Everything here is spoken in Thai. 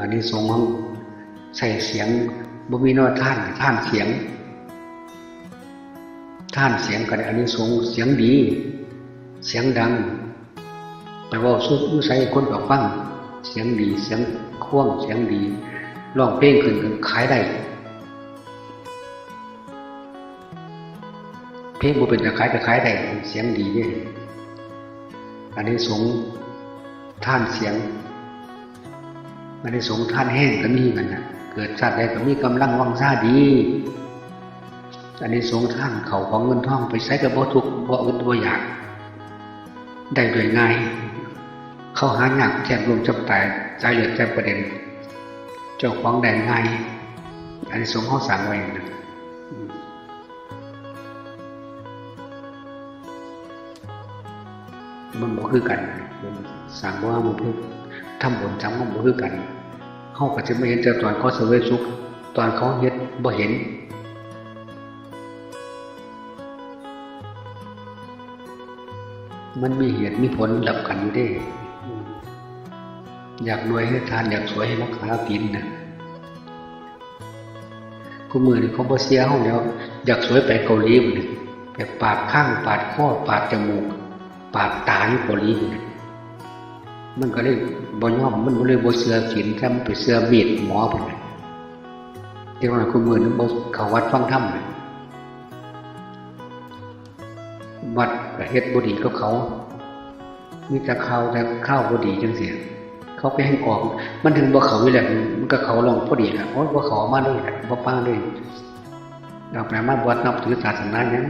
อันนี้สงของใส่เสียงบ่มีนอท่านท่านเสียง ท่านเสียงกันอันนี้สงเสียงดี เสียงดังแปลว่าสุดผู้ใส่คนต่อฟังเสียงดีเสียงควงเสียงดีร้องเพลงขึ้นกันขายได้เพลงบ่เป็นจะขายก็ขายได้เสียงดีเนี่ยอันนี้สงท่านเสียง อันนี้สงท่านแห้งก็มีกันนะเกิดชาติใดก็มีกำลังวังซ่าดี อันนี้สงท่านเขาของเงินทองไปใช้กับบ่ทุกข์บ่อึดบ่อยาก ได้โดยง่าย เข้าหาหนักแค่รวมจำแตายใจเหลือแต่ประเด็น เจ้าของได้ง่ายอันนี้สงส์เขาสั่งไว้นะมันบ่คือกันมันสั่งว่ามันเพื่อ ทำบุญจำมันบ่คือกันเขาก็จะไม่เห็นแต่ตอนเขาเสวยสุขตอนเขาเฮ็ดบ่เห็นมันมีเหตุมีผลดับกันอยู่เด้ อยากรวยให้ทานอยากสวยให้รักษากินนะกูมือนี่เขาบ่เสียห้องแล้ว อยากสวยไปเกาหลีบุนี่ไปปาดข้างปาดข้อปาดจมูก ปาดตาอยู่เกาหลีบุนี่ มันก็เลยบ่ยอมมันก็เลยบ่เสือศีลทำไปเสือมีดหมอบุนี่เดี๋ยวนั้นกูมือนี่บ่เขาวัดฟังธรรมวัดก็เฮ็ดบดีกับเขา มีแต่ข้าวแต่ข้าวบดีจังซี่เขาไปให้ออก มันถึงบ่เขาอยู่แล้วมันก็เขาลงพอดีแหละโอ้บ่เขามาเลยแหละบ่ฟังเลยเอาไปมาบวชนับถือศาสนาหยัง